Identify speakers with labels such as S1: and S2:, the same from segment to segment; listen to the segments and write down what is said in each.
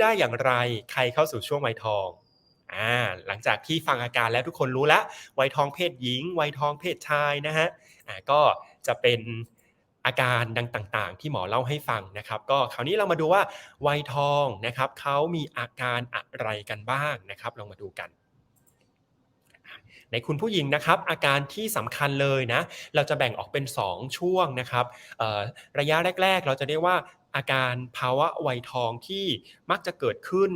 S1: ได้อย่างไร ใครเข้าสู่ช่วงวัยทองอ่าหลังจากที่ฟังอาการแล้วทุกคนรู้แล้ววัยทองเพศหญิงวัยทองเพศชายนะฮะอ่าก็จะเป็นอาการดังต่างๆ ที่หมอเล่าให้ฟังนะครับ ก็คราวนี้เรามาดูว่าวัยทองนะครับเขามีอาการอะไรกันบ้างนะครับ ลองมาดูกัน ในคุณผู้หญิงนะครับ อาการที่สำคัญเลยนะ เราจะแบ่งออกเป็น 2 ช่วงนะครับระยะแรก ๆ เราจะเรียกว่า อาการภาวะวัยทองที่มักจะเกิดขึ้น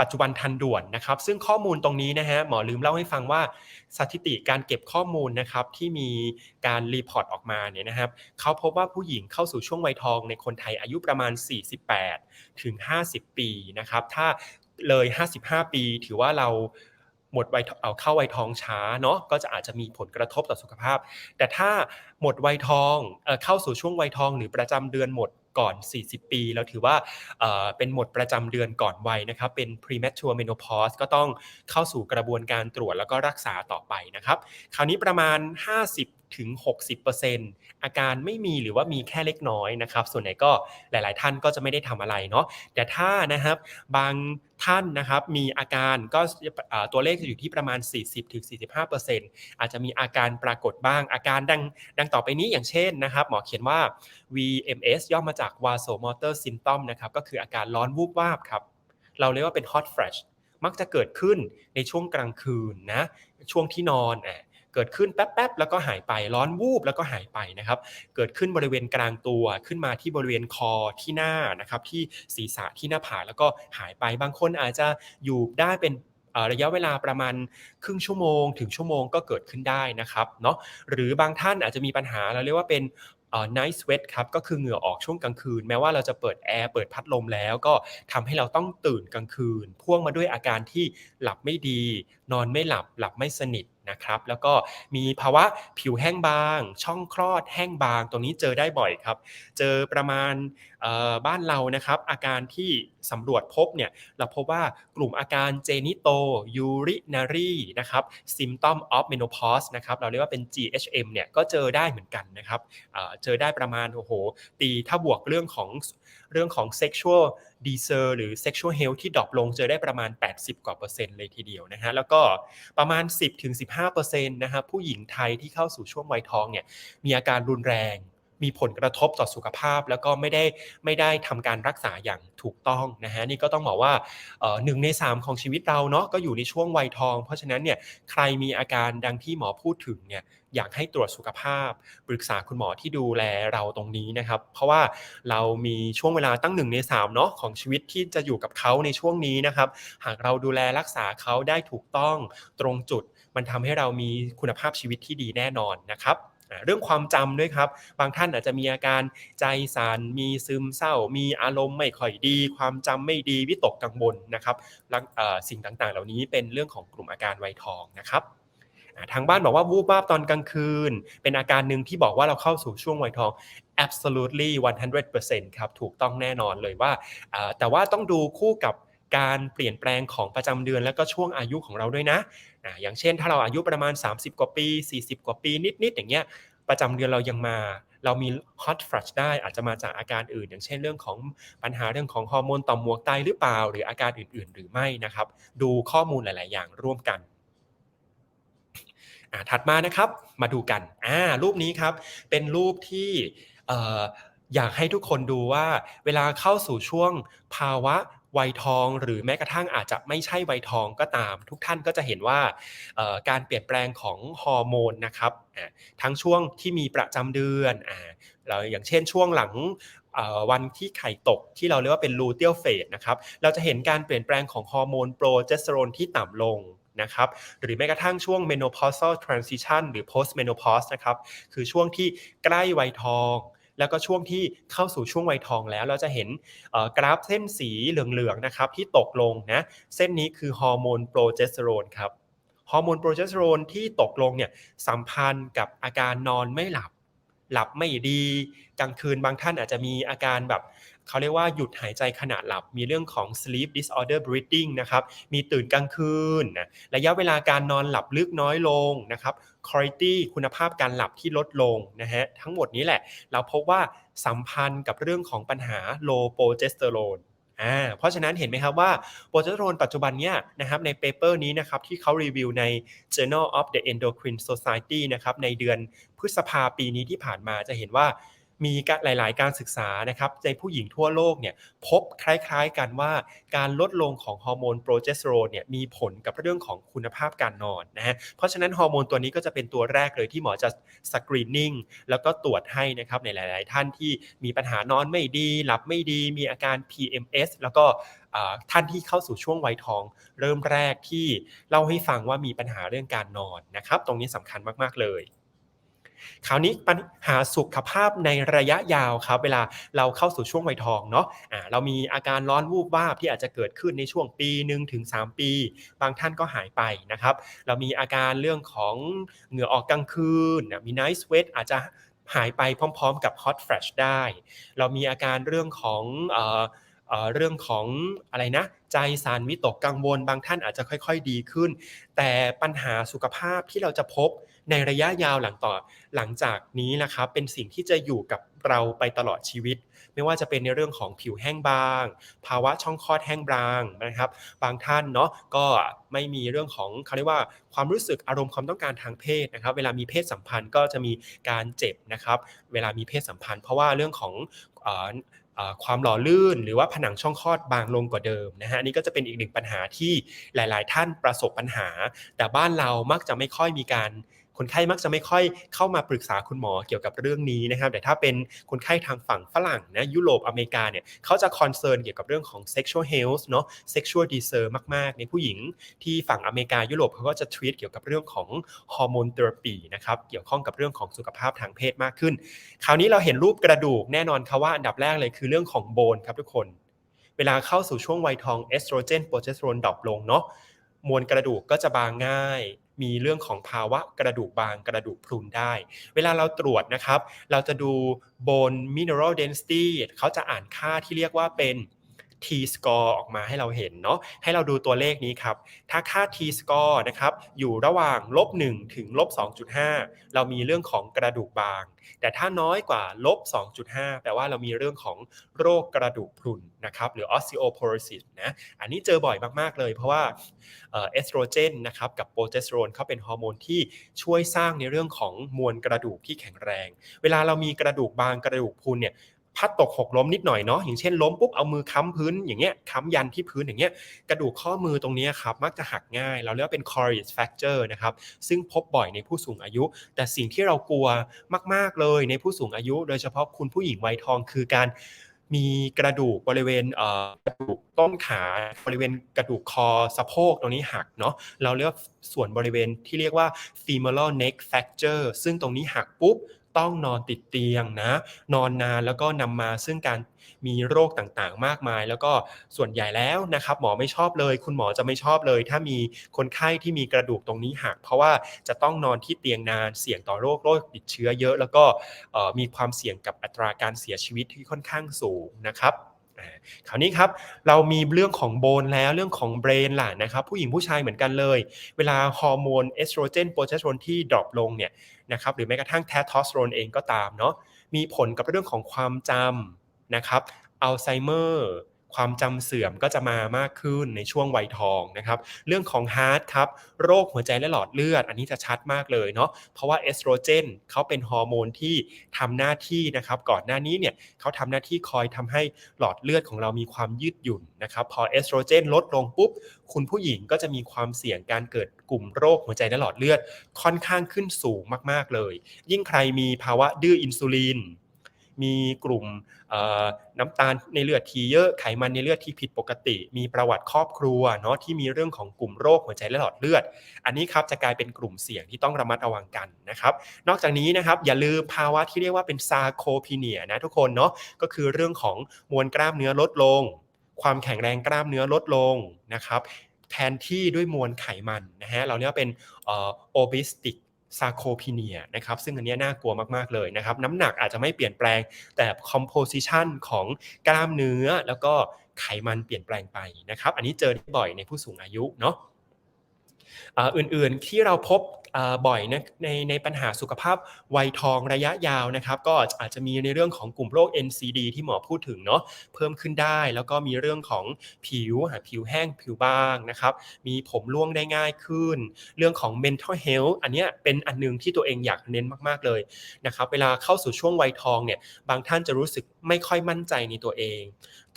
S1: ปัจจุบันทันด่วนนะครับ ซึ่งข้อมูลตรงนี้นะฮะหมอลืมเล่าให้ฟังว่าสถิติการเก็บข้อมูลนะครับที่มีการรีพอร์ตออกมาเนี่ยนะครับเขาพบว่าผู้หญิงเข้าสู่ช่วงวัยทองในคนไทยอายุประมาณ 48 ถึง 50 ปีนะครับ ถ้าเลย 55 ปีถือว่าเราหมดวัยเอาเข้าวัยทองช้าเนาะก็จะอาจจะมีผลกระทบต่อสุขภาพ แต่ถ้าหมดวัยทองเเข้าสู่ช่วงวัยทองหรือประจำเดือนหมด ก่อน 40 ปี แล้วถือว่าเป็นหมดประจำเดือนก่อนวัยนะครับ เป็น premature menopause ก็ต้องเข้าสู่กระบวนการตรวจแล้วก็รักษาต่อไปนะครับ คราวนี้ประมาณ 50 ถึง 60%อาการไม่มีหรือว่ามีแค่เล็กน้อยนะครับ ส่วนใหญ่ก็หลาย ๆ ท่านก็จะไม่ได้ทำอะไรเนาะแต่ถ้านะครับบางท่านนะครับมีอาการก็ตัวเลขจะอยู่ที่ประมาณ 40-45%อาจจะมีอาการปรากฏบ้างอาการดังดังต่อไปนี้อย่างเช่นนะครับ หมอเขียนว่า VMS ย่อมาจาก vasomotor symptom นะครับก็คืออาการร้อนวูบวาบครับเราเรียกว่าเป็น hot flash มักจะเกิดขึ้นในช่วงกลางคืนนะช่วงที่นอนอะ เกิดขึ้นแป๊บๆแล้วก็หายไปร้อนวูบแล้วก็หายไปนะครับ เกิดขึ้นบริเวณกลางตัวขึ้นมาที่บริเวณคอที่หน้านะครับ ที่ศีรษะที่หน้าผากแล้วก็หายไปบางคนอาจจะอยู่ได้เป็นระยะเวลาประมาณครึ่งชั่วโมง ถึงชั่วโมงก็เกิดขึ้นได้นะครับเนาะหรือบางท่านอาจจะมีปัญหาเราเรียกว่าเป็น night sweat ครับก็คือเหงื่อออกช่วงกลางคืน แม้ว่าเราจะเปิดแอร์เปิดพัดลมแล้วก็ทำให้เราต้องตื่นกลางคืน พ่วงมาด้วยอาการที่หลับไม่ดี นอนไม่หลับหลับไม่สนิท นะครับ แล้วก็มีภาวะผิวแห้งบาง ช่องคลอดแห้งบาง ตรงนี้เจอได้บ่อยครับ เจอประมาณบ้านเรานะครับ อาการที่ สำรวจพบเนี่ยเราพบว่ากลุ่มอาการเจนิโตยูรินารีนะครับ symptom of menopause นะครับเราเรียกว่าเป็น GHM เนี่ยก็เจอได้เหมือนกันนะครับเจอได้ประมาณโอ้โหตีถ้าบวกเรื่องของเรื่องของ sexual d e s e r หรือ sexual health ที่ดรอปลงเจอได้ประมาณ 80 กว่าเปอร์เซ็นต์เลยทีเดียวนะฮะแล้วก็ประมาณ 10-15%นะครับผู้หญิงไทยที่เข้าสู่ช่วงวัยทองเนี่ยมีอาการรุนแรง มีผลกระทบต่อสุขภาพ แล้วก็ไม่ได้ไม่ได้ทำการรักษาอย่างถูกต้องนะฮะนี่ก็ต้องบอกว่าหนึ่งในสามของชีวิตเราเนาะก็อยู่ในช่วงวัยทอง เพราะฉะนั้นเนี่ยใครมีอาการดังที่หมอพูดถึงเนี่ยอยากให้ตรวจสุขภาพ ปรึกษาคุณหมอที่ดูแลเราตรงนี้นะครับ เพราะว่าเรามีช่วงเวลาตั้งหนึ่งในสามเนาะของชีวิตที่จะอยู่กับเขาในช่วงนี้นะครับ หากเราดูแลรักษาเขาได้ถูกต้องตรงจุด มันทำให้เรามีคุณภาพชีวิตที่ดีแน่นอนนะครับ เรื่องความจำด้วยครับ บางท่านอาจจะมีอาการใจสัน่นมีซึมเศร้า มีอารมณ์ไม่ค่อยดี ความจำไม่ดีวิตกกังวลนะครับสิ่งต่างๆ เหล่านี้เป็นเรื่องของกลุ่มอาการไวทองนะครับทางบ้านบอกว่าวูบวาบตอนกลางคืน เป็นอาการหนึ่งที่บอกว่าเราเข้าสู่ช่วงไวทอง absolutely 100%ครับ ถูกต้องแน่นอนเลยว่า แต่ว่าต้องดูคู่กับ การเปลี่ยนแปลงของประจำเดือนและก็ช่วงอายุของเราด้วยนะอ่าอย่างเช่น ถ้าเราอายุประมาณ 30 กว่าปี 40 กว่าปีนิดๆอย่างเงี้ยประจำเดือนเรายังมาเรามี hot flush ได้อาจจะมาจากอาการอื่น อย่างเช่นเรื่องของปัญหาเรื่องของฮอร์โมนต่อมหมวกไตหรือเปล่า หรืออาการอื่น ๆ หรือไม่นะครับ ดูข้อมูลหลาย ๆ อย่างร่วมกันถัดมานะครับมาดูกันอ่ารูปนี้ครับเป็นรูปที่อยากให้ทุกคนดูว่า เวลาเข้าสู่ช่วงภาวะ วัยทองหรือแม้กระทั่งอาจจะไม่ใช่วัยทองก็ตาม ทุกท่านก็จะเห็นว่าการเปลี่ยนแปลงของฮอร์โมนนะครับทั้งช่วงที่มีประจำเดือนเราอย่างเช่นช่วงหลังวันที่ไข่ตกที่เราเรียกว่าเป็นลูเทียลเฟสนะครับเราจะเห็นการเปลี่ยนแปลงของฮอร์โมนโปรเจสเตอโรนที่ต่ำลงนะครับหรือแม้กระทั่งช่วง menopausal transition หรือ post menopause นะครับคือช่วงที่ใกล้วัยทอง แล้วก็ช่วงที่เข้าสู่ช่วงวัยทองแล้วเราจะเห็นกราฟเส้นสีเหลืองๆนะครับที่ตกลงนะเส้นนี้คือฮอร์โมนโปรเจสเตอโรนครับฮอร์โมนโปรเจสเตอโรนที่ตกลงเนี่ยสัมพันธ์กับอาการนอนไม่หลับ หลับไม่ดีกลางคืนบางท่านอาจจะมีอาการแบบเขาเรียกว่าหยุดหายใจขณะหลับ มีเรื่องของ sleep disorder breathing นะครับ มีตื่นกลางคืนนะระยะเวลาการนอนหลับลึกน้อยลงนะครับ quality คุณภาพการหลับที่ลดลงนะฮะทั้งหมดนี้แหละ เราพบว่าสัมพันธ์กับเรื่องของปัญหา low progesterone อ่าเพราะฉะนั้นเห็นไหมครับว่าโปรเจสเตอโรนปัจจุบันเนี้ยนะครับในเปเปอร์นี้นะครับที่เขารีวิวใน Journal of the Endocrine Society นะครับในเดือนพฤษภาปีนี้ที่ผ่านมาจะเห็นว่า มีหลาย ๆ การศึกษานะครับในผู้หญิงทั่วโลกเนี่ยพบคล้าย ๆ กันว่าการลดลงของฮอร์โมนโปรเจสเตอโรนเนี่ยมีผลกับเรื่องของคุณภาพการนอนนะฮะเพราะฉะนั้นฮอร์โมนตัวนี้ก็จะเป็นตัวแรกเลยที่หมอจะสกรีนนิ่งแล้วก็ตรวจให้นะครับในหลาย ๆ ท่านที่มีปัญหานอนไม่ดี หลับไม่ดี มีอาการ PMS แล้วก็ท่านที่เข้าสู่ช่วงวัยทอง เริ่มแรกที่เล่าให้ฟังว่ามีปัญหาเรื่องการนอนนะครับ ตรงนี้สำคัญมาก ๆ เลย คราวนี้ปัญหาสุขภาพในระยะยาวครับ เวลาเราเข้าสู่ช่วงวัยทองเนาะะเรามีอาการร้อนวูบวาบที่อาจจะเกิดขึ้นในช่วงปีหนึ่งถึง3ปี บางท่านก็หายไปนะครับ เรามีอาการเรื่องของเหงื่อออกกลางคืนมี night sweat อาจจะหายไปพร้อม ๆ กับ hot flash ได้ เรามีอาการเรื่องของเรื่องของอะไรนะ ใจสารวิตกกังวล บางท่านอาจจะค่อย ๆ ดีขึ้น แต่ปัญหาสุขภาพที่เราจะพบ ในระยะยาวหลังต่อหลังจากนี้นะครับเป็นสิ่งที่จะอยู่กับเราไปตลอดชีวิต ไม่ว่าจะเป็นในเรื่องของผิวแห้งบาง ภาวะช่องคลอดแห้งบางนะครับ บางท่านเนาะก็ไม่มีเรื่องของเขาเรียกว่าความรู้สึกอารมณ์ความต้องการทางเพศนะครับ เวลามีเพศสัมพันธ์ก็จะมีการเจ็บนะครับ เวลามีเพศสัมพันธ์ เพราะว่าเรื่องของความหล่อลื่น หรือว่าผนังช่องคลอดบางลงกว่าเดิมนะฮะนี่ก็จะเป็นอีกหนึ่งปัญหาที่หลาย ๆ ท่านประสบปัญหา แต่บ้านเรามักจะไม่ค่อยมีการ คนไข้มักจะไม่ค่อยเข้ามาปรึกษาคุณหมอเกี่ยวกับเรื่องนี้นะครับ แต่ถ้าเป็นคนไข้ทางฝั่งฝรั่งนะยุโรปอเมริกาเนี่ยเขาจะคอนเซิร์นเกี่ยวกับเรื่องของ sexual health เนาะ sexual desire มากๆ ในผู้หญิงที่ฝั่งอเมริกายุโรปเขาก็จะ treat เกี่ยวกับเรื่องของฮอร์โมนเทอราปีนะครับเกี่ยวข้องกับเรื่องของสุขภาพทางเพศมากขึ้น คราวนี้เราเห็นรูปกระดูกแน่นอนครับว่าอันดับแรกเลยคือเรื่องของโบนครับทุกคน เวลาเข้าสู่ช่วงวัยทองเอสโตรเจนโปรเจสเตอโรนดรอปลงเนาะมวลกระดูกก็จะบางง่าย มีเรื่องของภาวะกระดูกบางกระดูกพรุนได้ เวลาเราตรวจนะครับ เราจะดู bone mineral density เขาจะอ่านค่าที่เรียกว่าเป็น T score ออกมาให้เราเห็นเนาะให้เราดูตัวเลขนี้ครับ ถ้าค่า T score นะครับอยู่ระหว่างลบ1ถึงลบ2.5 เรามีเรื่องของกระดูกบาง แต่ถ้าน้อยกว่าลบ2.5 แปลว่าเรามีเรื่องของโรคกระดูกพรุนนะครับหรือ osteoporosis นะอันนี้เจอบ่อยมาก ๆ เลยเพราะว่าเอสโตรเจนนะครับกับโปรเจสเตอโรนเขาเป็นฮอร์โมนที่ช่วยสร้างในเรื่องของมวลกระดูกที่แข็งแรง เวลาเรามีกระดูกบางกระดูกพรุนเนี่ย พัดตกหกล้มนิดหน่อยเนาะอย่างเช่นล้มปุ๊บเอามือค้ำพื้นอย่างเงี้ยค้ำยันที่พื้นอย่างเงี้ยกระดูกข้อมือตรงนี้ครับมักจะหักง่ายเราเรียกว่าเป็น coriace fracture นะครับซึ่งพบบ่อยในผู้สูงอายุ แต่สิ่งที่เรากลัวมาก ๆเลยในผู้สูงอายุ โดยเฉพาะคุณผู้หญิงวัยทองคือการมีกระดูกบริเวณกระดูกต้นขาบริเวณกระดูกคอสะโพกตรงนี้หักเนาะเราเรียกส่วนบริเวณที่เรียกว่า femoral neck fracture ซึ่งตรงนี้หักปุ๊บ ต้องนอนติดเตียงนะ นอนนานแล้วก็นำมาซึ่งการมีโรคต่างๆ มากมาย แล้วก็ส่วนใหญ่แล้วนะครับหมอไม่ชอบเลย คุณหมอจะไม่ชอบเลย ถ้ามีคนไข้ที่มีกระดูกตรงนี้หัก เพราะว่าจะต้องนอนที่เตียงนานเสี่ยงต่อโรคโรคติดเชื้อเยอะ แล้วก็มีความเสี่ยงกับอัตราการเสียชีวิตที่ค่อนข้างสูงนะครับ คราวนี้ครับเรามีเรื่องของโบนแล้วเรื่องของเบรนล่ะนะครับผู้หญิงผู้ชายเหมือนกันเลย เวลาฮอร์โมนเอสโตรเจนโปรเจสโตอโรนที่ดรอปลงเนี่ยนะครับหรือแม้กระทั่งแทสโทสเตอโรนเองก็ตามเนาะมีผลกับเรื่องของความจำนะครับอัลไซเมอร์ ความจำเสื่อมก็จะมามากขึ้นในช่วงวัยทองนะครับ เรื่องของฮาร์ดครับ โรคหัวใจและหลอดเลือด อันนี้จะชัดมากเลยเนาะ เพราะว่าเอสโตรเจนเขาเป็นฮอร์โมนที่ทำหน้าที่นะครับ ก่อนหน้านี้เนี่ยเขาทำหน้าที่คอยทำให้หลอดเลือดของเรามีความยืดหยุ่นนะครับ พอเอสโตรเจนลดลงปุ๊บ คุณผู้หญิงก็จะมีความเสี่ยงการเกิดกลุ่มโรคหัวใจและหลอดเลือด ค่อนข้างขึ้นสูงมาก ๆเลย ยิ่งใครมีภาวะดื้ออินซูลิน มีกลุ่มน้ำตาลในเลือดที่เยอะไขมันในเลือดที่ผิดปกติ มีประวัติครอบครัวเนาะที่มีเรื่องของกลุ่มโรคหัวใจและหลอดเลือด อันนี้ครับจะกลายเป็นกลุ่มเสี่ยงที่ต้องระมัดระวังกันนะครับ นอกจากนี้นะครับอย่าลืมภาวะที่เรียกว่าเป็นซาโคพีเนียนะทุกคนเนาะก็คือเรื่องของมวลกล้ามเนื้อลดลง ความแข็งแรงกล้ามเนื้อลดลงนะครับแทนที่ด้วยมวลไขมันนะฮะเราเรียกว่าเป็นโอบิสติก ซาโคพีเนียนะครับซึ่งอันนี้น่ากลัวมากๆเลยนะครับน้ำหนักอาจจะไม่เปลี่ยนแปลงแต่คอมโพสิชันของกล้ามเนื้อแล้วก็ไขมันเปลี่ยนแปลงไปนะครับ อันนี้เจอได้บ่อยในผู้สูงอายุเนาะอื่นๆที่เราพบ บ่อยนะในในปัญหาสุขภาพวัยทองระยะยาวนะครับก็อาจจะมีในเรื่องของกลุ่มโรค NCD ที่หมอพูดถึงเนาะเพิ่มขึ้นได้ แล้วก็มีเรื่องของผิวผิวแห้งผิวบางนะครับมีผมร่วงได้ง่ายขึ้น เรื่องของ mental health อันเนี้ยเป็นอันหนึงที่ตัวเองอยากเน้นมาก ๆเลยนะครับเวลาเข้าสู่ช่วงวัยทองเนี่ยบางท่านจะรู้สึกไม่ค่อยมั่นใจในตัวเอง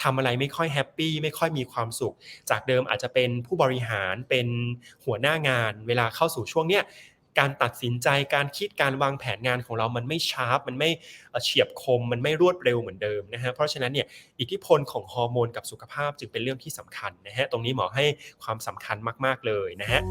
S1: ทำอะไรไม่ค่อยแฮปปี้ไม่ค่อยมีความสุข จากเดิมอาจจะเป็นผู้บริหารเป็นหัวหน้างาน เวลาเข้าสู่ช่วงเนี้ยการตัดสินใจการคิดการวางแผนงานของเรามันไม่ชาร์ปมันไม่เฉียบคม มันไม่รวดเร็วเหมือนเดิมนะฮะเพราะฉะนั้นเนี่ยอิทธิพลของฮอร์โมนกับสุขภาพจึงเป็นเรื่องที่สำคัญนะฮะตรงนี้หมอให้ความสำคัญมาก ๆเลยนะฮะ